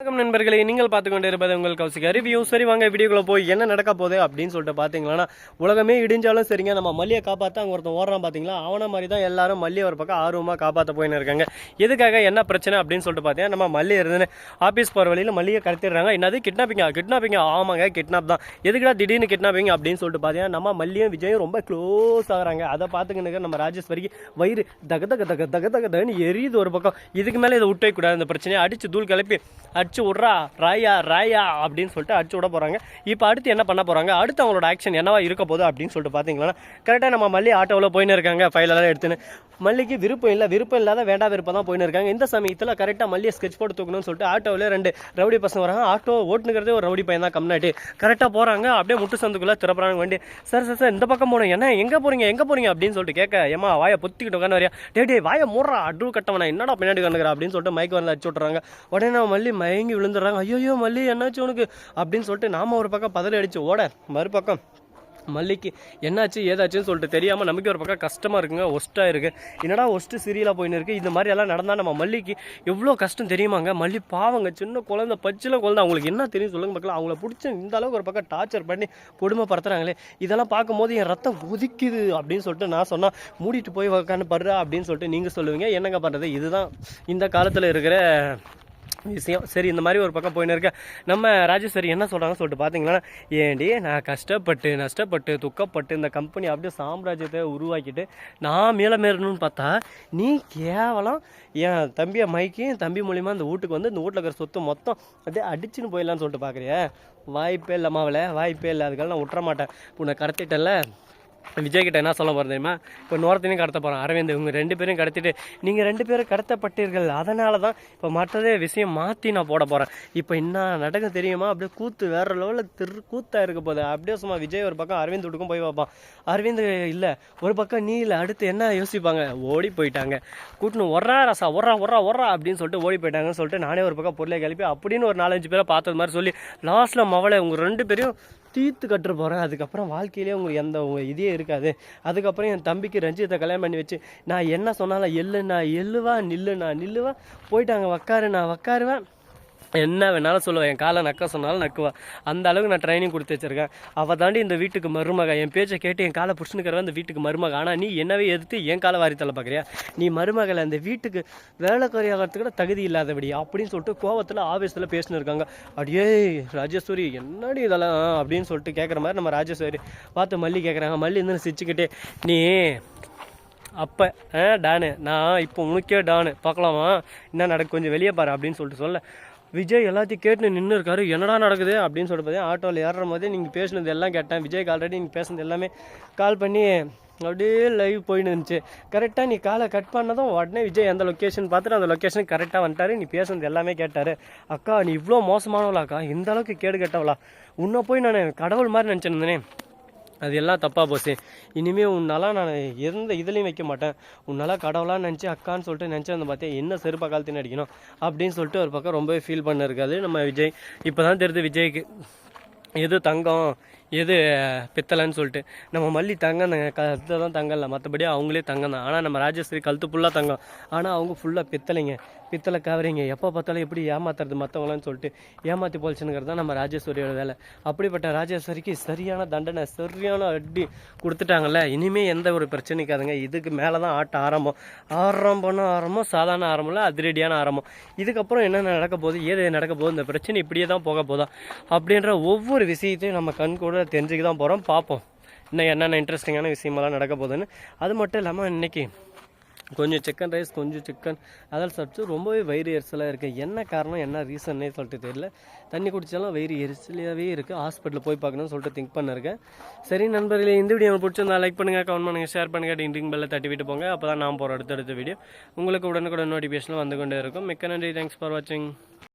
வணக்கம் நண்பர்களே நீங்கள் பார்த்து கொண்டு இருப்பது உங்கள் கௌசிகா ரிவ்யூ. சரி வாங்க வீடியோக்குள்ள போய் என்ன நடக்க போகுது அப்படின்னு சொல்லிட்டு பார்த்தீங்களா உலகமே இடிஞ்சாலும் சரிங்க நம்ம மல்லியை காப்பாற்ற அங்கே ஒருத்தன் ஓடுறான் பார்த்தீங்களா அவனை மாதிரி தான் எல்லாரும் மல்லியை ஒரு பக்கம் ஆர்வமாக காப்பாற்ற போயின்னு இருக்காங்க. எதுக்காக என்ன பிரச்சனை அப்படின்னு சொல்லிட்டு பார்த்தீங்கன்னா நம்ம மல்லி இருந்துன்னு ஆஃபீஸ் போகிற வழியில் மல்லியை கடத்திடுறாங்க. என்னது கிட்னாப்பிங்கா கிட்னாப்பிங்க ஆமாங்க கிட்னாப் தான். எதுக்குடா திடீர்னு கிட்னாப்பிங் அப்படின்னு சொல்லிட்டு பார்த்தீங்கன்னா நம்ம மல்லியும் விஜயும் ரொம்ப க்ளோஸ் ஆகிறாங்க. அதை பார்த்துக்கிட்டு நம்ம ராஜேஸ்வரிக்கு வயிறு தக தக தக தக தக தகன்னு எரியுது ஒரு பக்கம். இதுக்கு மேலே இதை விட்டே கூடாது இந்த பிரச்சனையை. அடித்து தூள் கிளப்பி அடிச்சு விட்றா ராயா ராயா அப்படின்னு சொல்லிட்டு அடிச்சு விட போகிறாங்க இப்போ அடுத்து என்ன பண்ண போகிறாங்க அடுத்து அவங்களோட ஆக்ஷன் என்னவா இருக்க போகுது அப்படின்னு சொல்லிட்டு பார்த்தீங்களா கரெக்டாக நம்ம மல்லி ஆட்டோவில் போயின்னு இருக்காங்க ஃபைலெல்லாம் எடுத்துன்னு. மல்லிக்கு விருப்பம் இல்லை விருப்பம் இல்லாத வேண்டாம் விருப்பம் தான் போயின்னு இருக்காங்க. இந்த சமயத்தில் கரெக்டாக மல்லியை ஸ்கெட்ச் போட்டு தூக்கணும்னு சொல்லிட்டு ஆட்டோவில் ரெண்டு ரவுடி பசங்க வராங்க. ஆட்டோ ஓட்டுங்கிறதே ஒரு ரவுடி பையன் தான் கம்னாட்டி கரெக்டாக போகிறாங்க அப்படியே முட்டு சந்துக்குள்ளே திறப்புறாங்க வண்டி. சார் சார் சார் இந்த பக்கம் போகணும். என்ன எங்கே போகிறீங்க எங்கே போகிறீங்க அப்படின்னு சொல்லிட்டு கேட்க ஏமா வாயை பொத்திக்கிட்டு உட்காந்து வரையா? டே டே வாயை மூடுறா அட்ரூ கட்டவனா என்னடா பின்னாடி கண்டுக்கிறா அப்படின்னு சொல்லிட்டு மைக் வந்து அடிச்சு விட்றாங்க உடனே மல்லி மை மயங்கி விழுந்துடுறாங்க. ஐயோ மல்லி என்னாச்சு உனக்கு? அப்படின்னு சொல்லிட்டு நாம ஒரு பக்கம் பதறி அடிச்சு ஓட மறுபக்கம். மல்லிக்கு என்னாச்சு ஏதாச்சுன்னு சொல்லிட்டு தெரியாமல் நமக்கு ஒரு பக்கம் கஷ்டமாக இருக்குங்க ஒஸ்ட்டாக இருக்குது என்னடா ஒஸ்ட்டு சீரியலாக போயின்னு இருக்குது இந்த மாதிரி எல்லாம் நடந்தால் நம்ம மல்லிக்கு எவ்வளோ கஷ்டம் தெரியுமாங்க? மல்லி பாவங்க சின்ன குழந்த பச்சில குழந்தை. அவங்களுக்கு என்ன தெரியும் சொல்லுங்க மக்கள். அவங்கள பிடிச்ச இந்த அளவுக்கு ஒரு பக்கம் டார்ச்சர் பண்ணி கொடுமைப்படுத்துறாங்களே. இதெல்லாம் பார்க்கும்போது என் ரத்தம் கொதிக்குது அப்படின்னு சொல்லிட்டு நான் சொன்னால் மூடிட்டு போய் உக்காந்து படுறா அப்படின்னு சொல்லிட்டு நீங்கள் சொல்லுவீங்க. என்னங்க பண்ணுறது இதுதான் இந்த காலத்தில் இருக்கிற விஷயம். சரி இந்த மாதிரி ஒரு பக்கம் போயின்னு இருக்க. நம்ம ராஜேஸ்வரி என்ன சொல்கிறாங்கன்னு சொல்லிட்டு பார்த்தீங்கன்னா ஏண்டி நான் கஷ்டப்பட்டு நஷ்டப்பட்டு துக்கப்பட்டு இந்த கம்பெனி அப்படியே சாம்ராஜ்யத்தை உருவாக்கிட்டு நான் மேலே மேறணும்னு பார்த்தா நீ கேவலம் என் தம்பியை மைக்கி என் தம்பி மூலிமா இந்த வீட்டுக்கு வந்து இந்த வீட்டில் இருக்கிற சொத்து மொத்தம் அப்படியே அடிச்சுன்னு போயிடலான்னு சொல்லிட்டு பார்க்குறிய வாய்ப்பே இல்லை மாவளை வாய்ப்பே இல்லை. அதுக்கெல்லாம் நான் விட்டுற மாட்டேன். உன்னை கடத்திட்டேன்ல. விஜய் கிட்ட என்ன சொல்ல போகிறது தெரியுமா? இப்போ நோரத்தையும் கடத்த போகிறோம் அரவிந்த் இவங்க ரெண்டு பேரும் கடத்திட்டு நீங்கள் ரெண்டு பேரும் கடத்தப்பட்டீர்கள். அதனால தான் இப்போ மற்றதே விஷயம் மாற்றி நான் போட போகிறேன் இப்போ என்ன நடக்க தெரியுமா? அப்படியே கூத்து வேற லெவலில் திரு கூத்தாக இருக்க போகுது. அப்படியே சும்மா விஜய் ஒரு பக்கம் அரவிந்த் விட்டுக்கும் போய் பார்ப்பான். அரவிந்த் இல்லை ஒரு பக்கம் நீ இல்லை அடுத்து என்ன யோசிப்பாங்க? ஓடி போயிட்டாங்க. கூட்டணும் ஒர்றா ரசா ஒர்றா ஒர்றா ஒர்றா அப்படின்னு சொல்லிட்டு ஓடி போயிட்டாங்கன்னு சொல்லிட்டு நானே ஒரு பக்கம் பொருளை கிளப்பி அப்படின்னு ஒரு நாலஞ்சு பேரை பார்த்தது மாதிரி சொல்லி லாஸ்ட்டில் மவளை உங்கள் ரெண்டு பேரையும் தீர்த்து கட்டுற போகிறேன் அதுக்கப்புறம் வாழ்க்கையிலே உங்களுக்கு எந்த இதே இருக்காது. அதுக்கப்புறம் என் தம்பிக்கு ரஞ்சித்தை கல்யாணம் பண்ணி வச்சு நான் என்ன சொன்னாலும் எள்ளு நான் எள்ளுவா நில்லுண்ணா நான் நில்லுவா. போயிட்டாங்க உக்காரு நான் உக்காருவேன் என்ன வேணாலும் சொல்லுவேன் என் காலை நக்க சொன்னாலும் நக்குவா. அந்த அளவுக்கு நான் ட்ரைனிங் கொடுத்து வச்சிருக்கேன். அவள் தாண்டி இந்த வீட்டுக்கு மருமக என் பேச்சை கேட்டு என் காலை பிடிச்சினுக்கிறவன் இந்த வீட்டுக்கு மருமக. ஆனால் நீ என்னவே எதிர்த்து என் காலை வாரித்தலை பார்க்குறியா நீ மருமகளை அந்த வீட்டுக்கு வேலை ஆகிறதுக்கு கூட தகுதி இல்லாதபடி அப்படின்னு சொல்லிட்டு கோவத்தில் ஆஃபீஸில் பேசினு இருக்காங்க. அடியே ராஜேஸ்வரி என்னடி இதெல்லாம்? அப்படின்னு சொல்லிட்டு கேட்குற மாதிரி நம்ம ராஜேஸ்வரி பார்த்து மல்லி கேட்குறாங்க மல்லி இருந்து சிரிச்சுக்கிட்டே நீ அப்போ ஆ டானு. நான் இப்போ உனக்கே டானு. பார்க்கலாமா? என்ன நடக்கு? கொஞ்சம் வெளியே பாரு அப்படின்னு சொல்லிட்டு சொல்ல. விஜய் எல்லாத்தையும் கேட்டு நின்று இருக்காரு. என்னடா நடக்குது அப்படின்னு சொல்லிட்டு பார்த்தீங்கன்னா ஆட்டோவில் ஏறுற போதே நீங்கள் பேசுனது எல்லாம் கேட்டேன். விஜய்க்கு ஆல்ரெடி நீங்கள் பேசினது எல்லாமே கால் பண்ணி அப்படியே லைவ் போயின்னு இருந்துச்சு. கரெக்டாக நீ காலை கட் பண்ணதும் உடனே விஜய் அந்த லொக்கேஷன் பார்த்துட்டு அந்த லொக்கேஷனுக்கு கரெக்டாக வந்துட்டாரு. நீ பேசுனது எல்லாமே கேட்டார். அக்கா நீ இவ்வளோ மோசமானவளாக்கா. இந்த அளவுக்கு கேடு கெட்டவளா. உன்னை போய் நான் கடவுள் மாதிரி நினச்சிருந்தேனே அது எல்லாம் தப்பாக போச்சு. இனிமேல் உன்னால நான் எந்த இதுலேயும் வைக்க மாட்டேன். உன்னால கடவுளாக நினச்சி அக்கான்னு சொல்லிட்டு நினச்சி பார்த்தேன் என்ன செருப்பா காலத்தின் அடிக்கணும் அப்படின்னு சொல்லிட்டு ஒரு பக்கம் ரொம்பவே ஃபீல் பண்ணிருக்காது நம்ம விஜய். இப்போ தான் தெரியுது விஜய்க்கு எது தங்கம் எது பித்தளைன்னு சொல்லிட்டு. நம்ம மல்லி தங்கம் தாங்க கழுத்து தான் தங்கம் இல்லை மற்றபடி அவங்களே தங்கம் தான். ஆனால் நம்ம ராஜஸ்ரீ கழுத்து ஃபுல்லாக தங்கம். ஆனால் அவங்க ஃபுல்லாக பித்தளைங்க. பித்தளை கவரிங்க. எப்போ பார்த்தாலும் எப்படி ஏமாத்துறது மற்றவங்களான்னு சொல்லிட்டு ஏமாற்றி போச்சுங்கிறது தான் நம்ம ராஜேஸ்வரியோட வேலை. அப்படிப்பட்ட ராஜேஸ்வரிக்கு சரியான தண்டனை சரியான அடி கொடுத்துட்டாங்கல்ல. இனிமே எந்த ஒரு பிரச்சனைக்காதுங்க இதுக்கு மேலே தான் ஆட்டம் ஆரம்பம். ஆரம்பம்னா ஆரம்பம் சாதாரண ஆரம்பம் இல்லை அதிரடியான ஆரம்பம். இதுக்கப்புறம் என்னென்ன நடக்க போகுது ஏது நடக்க போகுது இந்த பிரச்சனை இப்படியே தான் போக போதா? அப்படின்ற ஒவ்வொரு விஷயத்தையும் நம்ம கண் கூட தெரிஞ்சுக்க தான் போகிறோம் பார்ப்போம் இன்னும் என்னென்ன இன்ட்ரெஸ்டிங்கான விஷயமெல்லாம் நடக்க போகுதுன்னு. அது மட்டும் இல்லாமல் இன்னைக்கு கொஞ்சம் சிக்கன் ரைஸ் கொஞ்சம் சிக்கன் அதெல்லாம் சாப்பிட்டு ரொம்பவே வயிறு எரிச்சலாக இருக்குது என்ன காரணம் என்ன ரீசன்னே சொல்லிட்டு தெரியல. தண்ணி குடித்தாலும் வயிறு எரிச்சலாகவே இருக்குது ஹாஸ்பிட்டலில் போய் பார்க்கணும்னு சொல்லிட்டு திங்க் பண்ணிருக்கேன். சரி நண்பர்களே இந்த வீடியோ பிடிச்சிருந்தா லைக் பண்ணுங்கள் கமெண்ட் பண்ணுங்கள் ஷேர் பண்ணுங்கள் டிங் பெல்ல தட்டி விட்டு போங்க. அப்போ தான் நான் போகிற அடுத்தடுத்த வீடியோ உங்களுக்கு உடனுக்குடன் நோட்டிஃபிகேஷன் வந்து கொண்டே இருக்கும். மிக்க நன்றி. தேங்க்ஸ் ஃபார் வாட்சிங்